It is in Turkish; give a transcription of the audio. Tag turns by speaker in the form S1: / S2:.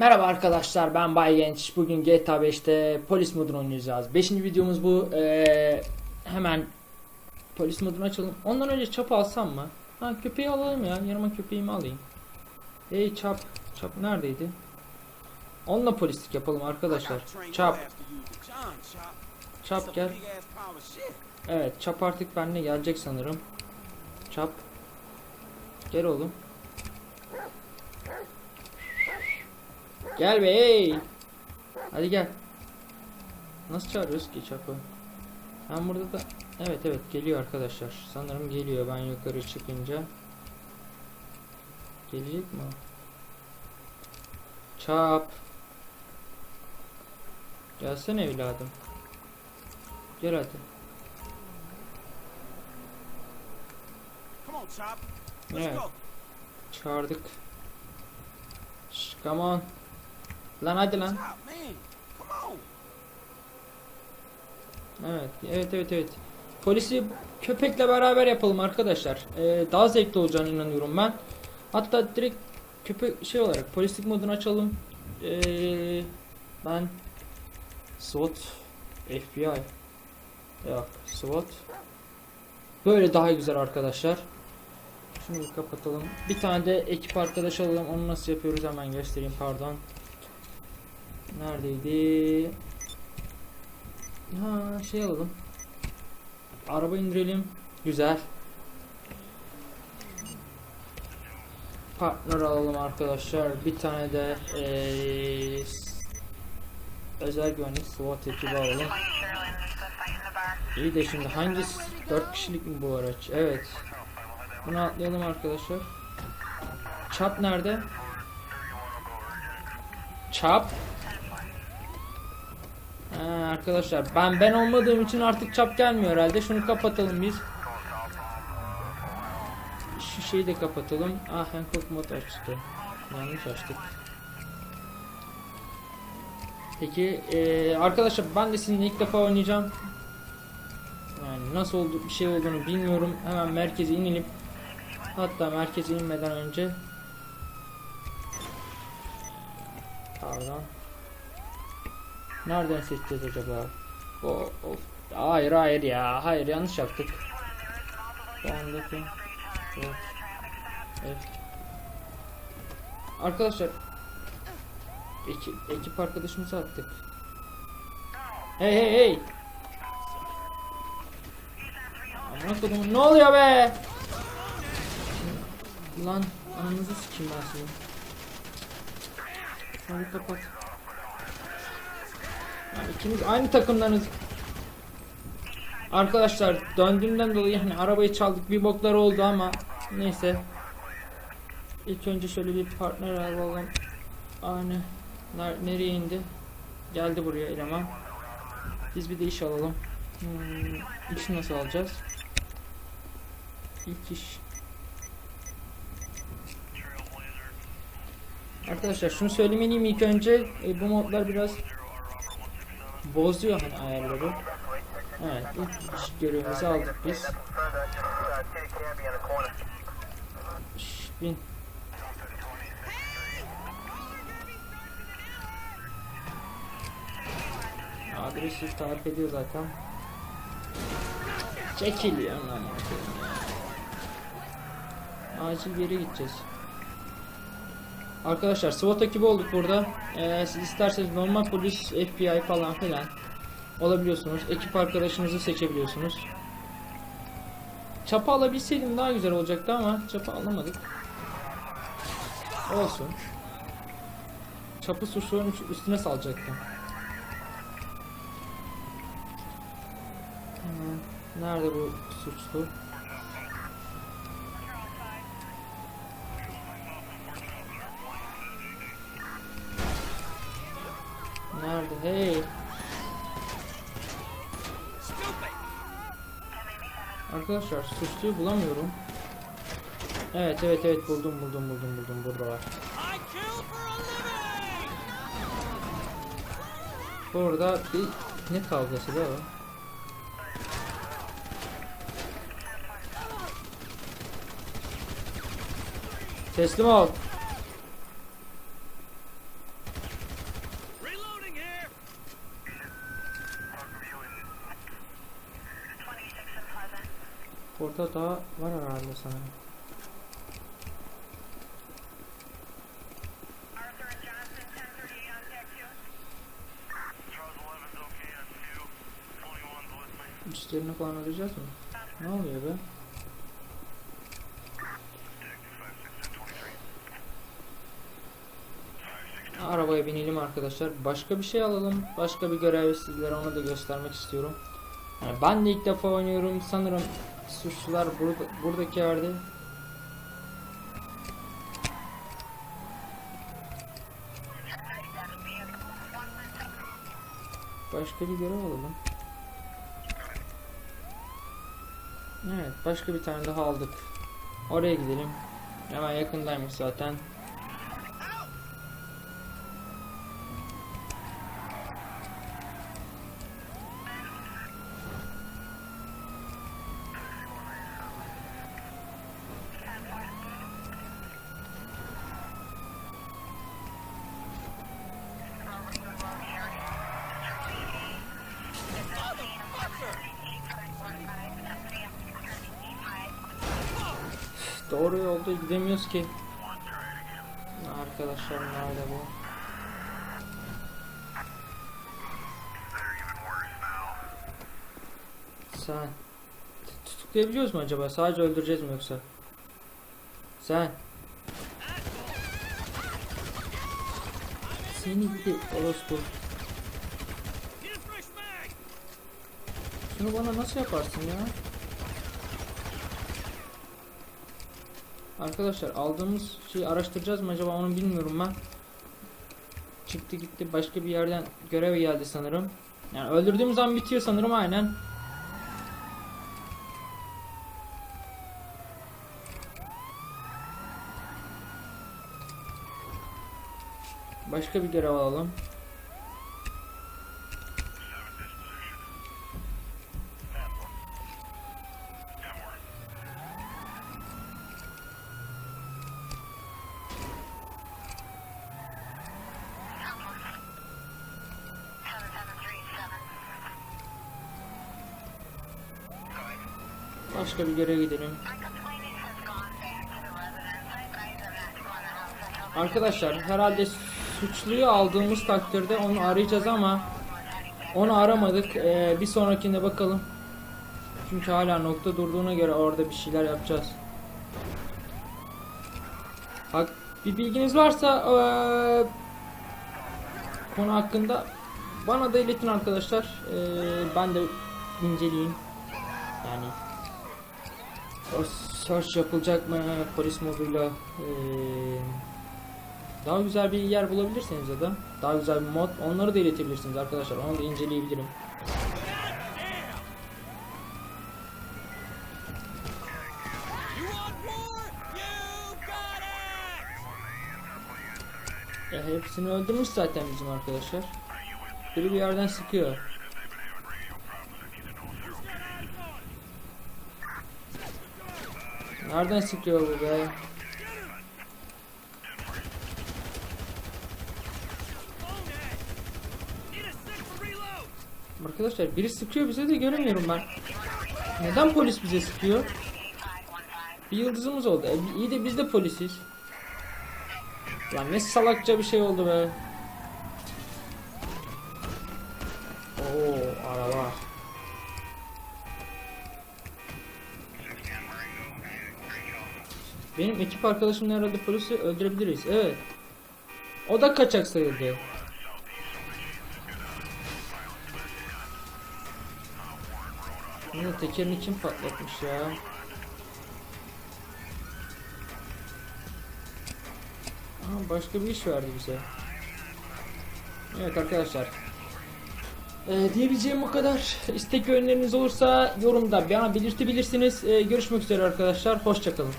S1: Merhaba arkadaşlar ben Bay Genç. Bugün GTA 5'te polis modunu oynayacağız. 5. videomuz bu. Ee, hemen polis modunu açalım. Ondan önce çap alsam mı? Ha köpeği alalım ya. Yanıma köpeğimi alayım. Hey çap. Çap neredeydi? Onunla polislik yapalım arkadaşlar. Çap. Çap gel. Evet çap artık benimle gelecek sanırım. Çap. Gel oğlum. Gel be hey. Hadi gel. Nasıl çağırıyoruz ki çapı? Ben burada da Evet evet geliyor arkadaşlar. Sanırım geliyor ben yukarı çıkınca. Gelecek mi? Çap. Gelsene evladım. Gel hadi. Evet. Çağırdık. Şş, come on. Lan hadi lan. Evet, evet, evet, evet. Polisi köpekle beraber yapalım arkadaşlar. Ee, daha zevkli olacağına inanıyorum ben. Hatta direkt köpek şey olarak polislik modunu açalım. Ee, ben SWAT, FBI. Yok, SWAT. Böyle daha güzel arkadaşlar. Şunu bir kapatalım. Bir tane de ekip arkadaş alalım. Onu nasıl yapıyoruz hemen göstereyim pardon. Neredeydi? Ha şey alalım. Araba indirelim. Güzel. Partner alalım arkadaşlar. Bir tane de eee, özel güvenlik SWAT ekibi alalım. İyi de şimdi hangisi 4 kişilik mi bu araç? Evet. Bunu atlayalım arkadaşlar. Çap nerede? Çap. Arkadaşlar ben ben olmadığım için artık çap gelmiyor herhalde. Şunu kapatalım biz. Şu şeyi de kapatalım. Ah Hancock mod açtı. Yanlış açtık. Peki eee, arkadaşlar ben de sizinle ilk defa oynayacağım. Yani nasıl oldu bir şey olduğunu bilmiyorum. Hemen merkeze inelim. Hatta merkeze inmeden önce Pardon. Nereden seçeceğiz acaba? O, o. Hayır hayır ya. Hayır yanlış yaptık. Bandaki. Evet. Evet. Arkadaşlar ekip, ekip arkadaşımızı attık. Hey hey hey. Amına kodumun ne oluyor be? Lan ananızı sikeyim ben. Şunu bir kapat. Yani ikimiz aynı takımlarınız. Arkadaşlar döndüğümden dolayı hani arabayı çaldık bir boklar oldu ama neyse. İlk önce şöyle bir partner alalım. Ner- nereye indi? Geldi buraya eleman. Biz bir de iş alalım. Hmm, işi nasıl alacağız? İlk iş. Arkadaşlar şunu söylemeliyim ilk önce e, bu modlar biraz bozuyor hani ayarları. Evet ilk görevimizi aldık biz. Şş, bin. Agresif tarif ediyor zaten. Çekil ya. Acil bir yere gideceğiz. Arkadaşlar SWAT ekibi olduk burada. Ee, siz isterseniz normal polis, FBI falan filan olabiliyorsunuz. Ekip arkadaşınızı seçebiliyorsunuz. Çapa alabilseydim daha güzel olacaktı ama çapa alamadık. Olsun. Çapı suçların üstüne salacaktım. Nerede bu suçlu? Nerede? Hey. Arkadaşlar suçluyu bulamıyorum. Evet evet evet buldum buldum buldum buldum burada var. Burada bir ne kavgası da o? Teslim ol. Orada daha var herhalde sanırım.
S2: Arthur and Johnson, 1038 on deck two.
S3: Charles 11's okay on two. 21's with me.
S1: İşlerini falan arayacağız mı? Ne oluyor be? Arabaya binelim arkadaşlar. Başka bir şey alalım. Başka bir görev sizlere onu da göstermek istiyorum. Yani ben de ilk defa oynuyorum. Sanırım suçlular burada, buradaki yerde. Başka bir görev alalım. Evet, başka bir tane daha aldık. Oraya gidelim. Hemen yakındaymış zaten. Doğru yolda gidemiyoruz ki. Arkadaşlar nerede bu? Sen tutuklayabiliyoruz mu acaba? Sadece öldüreceğiz mi yoksa? Sen Seni gidi orospu. Şunu bana nasıl yaparsın ya? Arkadaşlar aldığımız şeyi araştıracağız mı acaba onu bilmiyorum ben. Çıktı gitti başka bir yerden görev geldi sanırım. Yani öldürdüğümüz an bitiyor sanırım aynen. Başka bir görev alalım. Başka bir görev gidelim. Arkadaşlar herhalde suçluyu aldığımız takdirde onu arayacağız ama onu aramadık. Ee, bir sonrakinde bakalım. Çünkü hala nokta durduğuna göre orada bir şeyler yapacağız. Bak bir bilginiz varsa ee, konu hakkında bana da iletin arkadaşlar. Ee, ben de inceleyeyim. Yani search yapılacak mı polis moduyla ee, daha güzel bir yer bulabilirseniz ya da daha güzel bir mod onları da iletebilirsiniz arkadaşlar onu da inceleyebilirim.
S4: İt!
S1: E, hepsini öldürmüş zaten bizim arkadaşlar. Biri bir yerden sıkıyor. Nereden sıkıyor bu be? Arkadaşlar biri sıkıyor bize de göremiyorum ben. Neden polis bize sıkıyor? Bir yıldızımız oldu. E, iyi de biz de polisiz. Lan ne salakça bir şey oldu be. Oo araba. Benim ekip arkadaşımla herhalde polisi öldürebiliriz. Evet. O da kaçak sayıldı. Yine tekerini kim patlatmış ya? Aha, başka bir iş verdi bize. Evet arkadaşlar. Ee, diyebileceğim o kadar. İstek ve önerileriniz olursa yorumda bana belirtebilirsiniz. Ee, görüşmek üzere arkadaşlar. Hoşçakalın.